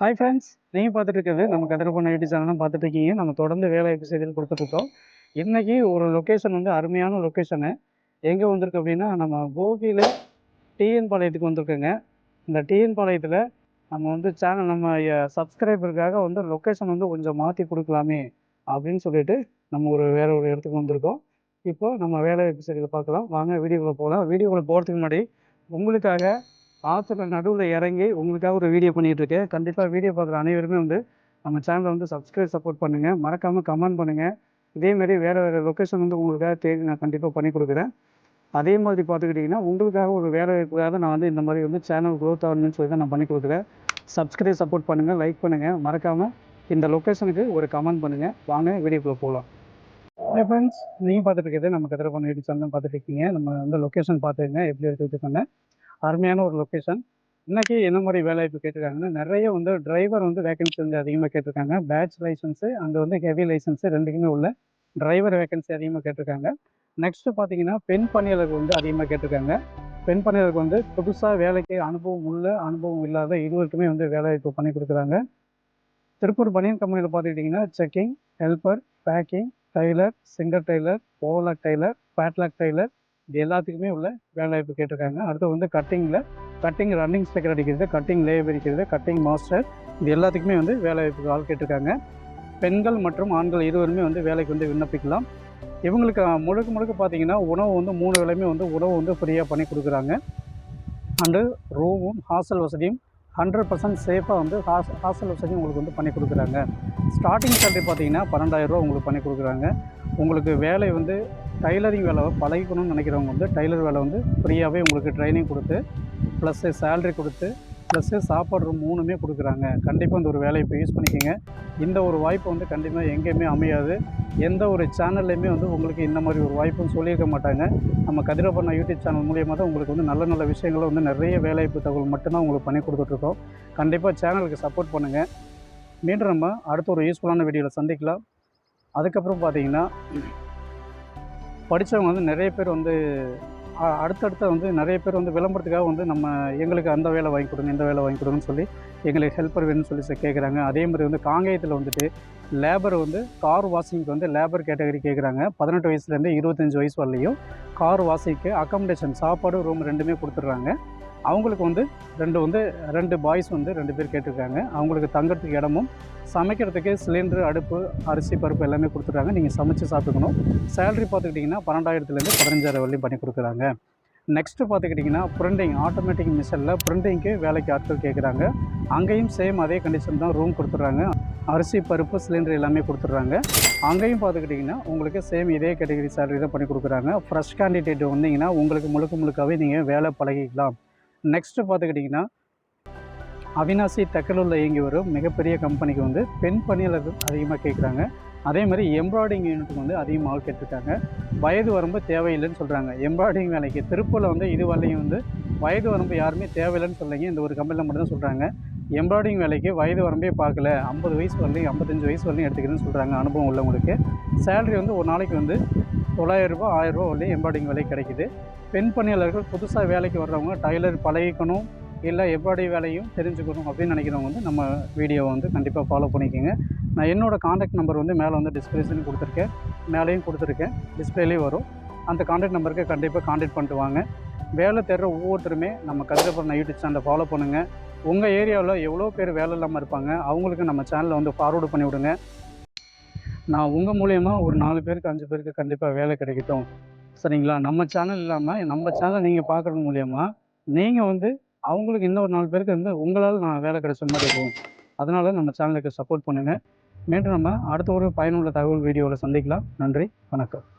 Hi friends நீங்கள் பார்த்துட்டு இருக்கிறது நம்ம கதிரப்பண்ண யூடியூப் சேனல் பார்த்துட்டு இருக்கீங்க. நம்ம தொடர்ந்து வேலை வாய்ப்பு செய்திகள் கொடுத்துட்ருக்கோம் இன்றைக்கி ஒரு லொக்கேஷன் வந்து அருமையான லொக்கேஷனு எங்கே வந்திருக்கு அப்படின்னா நம்ம கோபியில் டிஎன் பாளையத்துக்கு வந்திருக்கோங்க. இந்த டிஎன் பாளையத்தில் நம்ம வந்து சேனல் நம்ம சப்ஸ்கிரைபருக்காக வந்து லொக்கேஷன் வந்து கொஞ்சம் மாற்றி கொடுக்கலாமே அப்படின்னு சொல்லிட்டு நம்ம ஒரு வேற ஒரு இடத்துக்கு வந்திருக்கோம். இப்போ நம்ம வேலை வாய்ப்பு செய்திகளை பார்க்கலாம். வாங்க வீடியோவில் போகலாம். வீடியோவில் போகிறதுக்கு முன்னாடி உங்களுக்காக ஆற்றுல நடுவில் இறங்கி உங்களுக்காக ஒரு வீடியோ பண்ணிகிட்ருக்கேன் கண்டிப்பாக வீடியோ பார்க்குற அனைவருமே வந்து நம்ம சேனலை வந்து சப்ஸ்கிரைப் சப்போர்ட் பண்ணுங்கள் மறக்காமல் கமெண்ட் பண்ணுங்கள் இதேமாரி வேறு வேறு லொக்கேஷன் வந்து உங்களுக்காக தேடி நான் கண்டிப்பாக பண்ணி கொடுக்குறேன். அதே மாதிரி பார்த்துக்கிட்டிங்கன்னா உங்களுக்காக ஒரு வேலை வாய்ப்புக்காக நான் வந்து இந்த மாதிரி வந்து சேனல் க்ரோத் ஆகணும்னு சொல்லி தான் நான் பண்ணி கொடுக்குறேன். சப்ஸ்கிரைப் சப்போர்ட் பண்ணுங்கள் லைக் பண்ணுங்கள் மறக்காமல் இந்த லொக்கேஷனுக்கு ஒரு கமெண்ட் பண்ணுங்கள் வாங்க வீடியோக்குள்ளே போகலாம் ஹே ஃப்ரெண்ட்ஸ் நீங்கள் பார்த்துட்டு இருக்கிறது நம்ம கதிர பண்ண சேனல் பார்த்துட்டு இருக்கீங்க. நம்ம வந்து லொக்கேஷன் பார்த்துருங்க எப்படி எடுத்துக்கிட்டு சொன்னேன். அருமையான ஒரு லொக்கேஷன் இன்னைக்கு என்ன மாதிரி வேலைவாய்ப்பு கேட்டிருக்காங்கன்னா நிறைய வந்து டிரைவர் வந்து வேகன்சி வந்து அதிகமாக கேட்டிருக்காங்க. பேட்ச் லைசன்ஸு அண்ட் வந்து ஹெவி லைசன்ஸு ரெண்டுக்குமே உள்ள டிரைவர் வேகன்சி அதிகமாக கேட்டிருக்காங்க. நெக்ஸ்ட்டு பார்த்தீங்கன்னா பெண் பணியாளர்கள் வந்து அதிகமாக கேட்டிருக்காங்க. பெண் பணியாளருக்கு வந்து புதுசாக வேலைக்கு அனுபவம் உள்ள அனுபவம் இல்லாத இருவருக்குமே வந்து வேலைவாய்ப்பு பண்ணி கொடுக்குறாங்க. திருப்பூர் பனியன் கம்பெனியில் பார்த்துக்கிட்டிங்கன்னா checking helper packing tailor singer tailor overlock tailor flatlock tailor இது எல்லாத்துக்குமே உள்ள வேலைவாய்ப்பு கேட்டிருக்காங்க. அடுத்து வந்து கட்டிங்கில் கட்டிங் ரன்னிங் ஸ்டிக்கர் அடிக்கிறது கட்டிங் லேப் அடிக்கிறது கட்டிங் மாஸ்டர் இது எல்லாத்துக்குமே வந்து வேலைவாய்ப்பு ஆள் கேட்டிருக்காங்க. பெண்கள் மற்றும் ஆண்கள் இருவருமே வந்து வேலைக்கு வந்து விண்ணப்பிக்கலாம். இவங்களுக்கு முழுக்க முழுக்க பார்த்தீங்கன்னா உணவு வந்து மூணு வேலையுமே வந்து உணவு வந்து ஃப்ரீயாக பண்ணி கொடுக்குறாங்க. அண்டு ரூமும் ஹாஸ்டல் வசதியும் ஹண்ட்ரட் பர்சன்ட் சேஃபாக வந்து ஹாஸ் ஹாஸ்டல் வசதியும் உங்களுக்கு வந்து பண்ணி கொடுக்குறாங்க. ஸ்டார்டிங் சேலரி பார்த்தீங்கன்னா பன்னெண்டாயிரரூவா உங்களுக்கு பண்ணி கொடுக்குறாங்க. உங்களுக்கு வேலை வந்து டைலரிங் வேலை பழகிக்கணும்னு நினைக்கிறவங்க வந்து டைலர் வேலை வந்து ஃப்ரீயாகவே உங்களுக்கு ட்ரைனிங் கொடுத்து ப்ளஸ்ஸு சேல்ரி கொடுத்து ப்ளஸ்ஸு சாப்பாடு மூணுமே கொடுக்குறாங்க. கண்டிப்பாக இந்த ஒரு வேலையை இப்போ யூஸ் பண்ணிக்கோங்க. இந்த ஒரு வாய்ப்பு வந்து கண்டிப்பாக எங்கேயுமே அமையாது. எந்த ஒரு சேனல்லையுமே வந்து உங்களுக்கு இந்த மாதிரி ஒரு வாய்ப்புன்னு சொல்லியிருக்க மாட்டாங்க. நம்ம கதிரப்பண்ண யூடியூப் சேனல் மூலியமாக தான் உங்களுக்கு வந்து நல்ல நல்ல விஷயங்களை வந்து நிறைய வேலைவாய்ப்பு தகவல் மட்டும்தான் உங்களுக்கு பண்ணி கொடுத்துட்ருக்கோம் கண்டிப்பாக சேனலுக்கு சப்போர்ட் பண்ணுங்கள் மீண்டும் நம்ம அடுத்த ஒரு யூஸ்ஃபுல்லான வீடியோவில் சந்திக்கலாம். அதுக்கப்புறம் பார்த்தீங்கன்னா படித்தவங்க வந்து நிறைய பேர் வந்து அடுத்தடுத்த வந்து நிறைய பேர் வந்து விளம்பரத்துக்காக வந்து நம்ம எங்களுக்கு அந்த வேலை வாங்கி கொடுங்க இந்த வேலை வாங்கி கொடுங்கன்னு சொல்லி எங்களுக்கு ஹெல்ப்பர் வேணும்னு சொல்லி கேட்குறாங்க அதே மாதிரி வந்து காங்கேயத்தில் வந்துட்டு லேபர் வந்து கார் வாஷிங்க்கு வந்து லேபர் கேட்டகரி கேட்குறாங்க பதினெட்டு வயசுலேருந்து இருபத்தஞ்சி வயசு வரலையும் கார் வாஷிங்க்கு அக்காமடேஷன் சாப்பாடு ரூம் ரெண்டுமே கொடுத்துட்றாங்க. அவங்களுக்கு வந்து ரெண்டு வந்து ரெண்டு பாய்ஸ் வந்து ரெண்டு பேர் கேட்டிருக்காங்க. அவங்களுக்கு தங்குறதுக்கு இடமும் சமைக்கிறதுக்கு சிலிண்டர் அடுப்பு அரிசி பருப்பு எல்லாமே கொடுத்துட்றாங்க நீங்கள் சமைச்சு சாப்பிட்டுக்கணும். சேலரி பார்த்துக்கிட்டிங்கன்னா பன்னெண்டாயிரத்துலேருந்து பதினஞ்சாயிரம் வரலையும் பண்ணி கொடுக்குறாங்க. நெக்ஸ்ட்டு பார்த்துக்கிட்டிங்கன்னா பிரிண்டிங் ஆட்டோமேட்டிக் மிஷினில் பிரிண்டிங்க்கு வேலைக்கு ஆட்கள் கேட்குறாங்க. அங்கேயும் சேம் அதே கண்டிஷன் தான் ரூம் கொடுத்துட்றாங்க. அரிசி பருப்பு சிலிண்டர் எல்லாமே கொடுத்துட்றாங்க. அங்கேயும் பார்த்துக்கிட்டிங்கன்னா உங்களுக்கு சேம் இதே கேட்டகரி சேலரி தான் பண்ணி கொடுக்குறாங்க. ஃப்ரெஷ் கேண்டிடேட் வந்தீங்கன்னா உங்களுக்கு முழுக்க முழுக்காவே நீங்கள் வேலை பழகிக்கலாம். நெக்ஸ்ட்டு பார்த்துக்கிட்டிங்கன்னா அவினாசி தக்கலூரில் இயங்கி வரும் மிகப்பெரிய கம்பெனிக்கு வந்து பெண் பணியாளர்கள் அதிகமாக கேட்குறாங்க அதே மாதிரி எம்ப்ராய்டிங் யூனிட்டுக்கு வந்து அதிகமாக ஆள் கேட்டிருக்காங்க. வயது வரம்பு தேவையில்லைன்னு சொல்கிறாங்க எம்ப்ராய்டிங் வேலைக்கு திருப்பூரில் வந்து இது வரலையும் வந்து வயது வரம்பு யாருமே தேவையில்லைன்னு சொல்லிங்க இந்த ஒரு கம்பெனியில் மட்டும்தான் சொல்கிறாங்க எம்ப்ராய்டிங் வேலைக்கு வயது வரம்பே பார்க்கல. ஐம்பது வயசு வரலையும் ஐம்பத்தஞ்சு வயசு வரலையும் எடுத்துக்கிறேன்னு சொல்கிறாங்க அனுபவம் உள்ளவங்களுக்கு. சேலரி வந்து ஒரு நாளைக்கு வந்து தொள்ளாயிரம் ரூபாய் ஆயிரம் வரலையும் எம்ப்ராய்டிங் வேலை கிடைக்குது. பெண் பணியாளர்கள் புதுசாக வேலைக்கு வர்றவங்க டைலர் பழகிக்கணும் இல்லை எவ்வாடி வேலையும் தெரிஞ்சுக்கணும் அப்படின்னு நினைக்கிறவங்க வந்து நம்ம வீடியோவை வந்து கண்டிப்பாக ஃபாலோ பண்ணிக்கோங்க. நான் என்னோடய காண்டாக்ட் நம்பர் வந்து மேலே வந்து டிஸ்கிரிப்ஷன் கொடுத்துருக்கேன். மேலேயும் கொடுத்துருக்கேன். டிஸ்பிளேலேயும் வரும். அந்த காண்டாக்ட் நம்பருக்கு கண்டிப்பாக காண்டாக்ட் பண்ணிட்டு வாங்க. வேலை தேடுற ஒவ்வொருத்தருமே நம்ம கதிரப்பண்ண யூடியூப் சேனலை ஃபாலோ பண்ணுங்கள் உங்கள் ஏரியாவில் எவ்வளோ பேர் வேலை இல்லாமல் இருப்பாங்க அவங்களுக்கு நம்ம சேனலை வந்து ஃபார்வர்டு பண்ணி விடுங்க நான் உங்கள் மூலயமா ஒரு நாலு பேருக்கு அஞ்சு பேருக்கு கண்டிப்பாக வேலை கிடைக்கட்டும். சரிங்களா? நம்ம சேனல் இல்லாமல் நம்ம சேனல் நீங்கள் பார்க்குறது மூலயமா நீங்கள் வந்து அவங்களுக்கு இன்னொரு நாலு பேருக்கு வந்து உங்களால் நான் வேலை கிடைச்ச மாதிரி இருக்கும். அதனால நம்ம சேனலுக்கு சப்போர்ட் பண்ணுங்கள் மீண்டும் நம்ம அடுத்த ஒரு பயனுள்ள தகவல் வீடியோவில் சந்திக்கலாம். நன்றி வணக்கம்.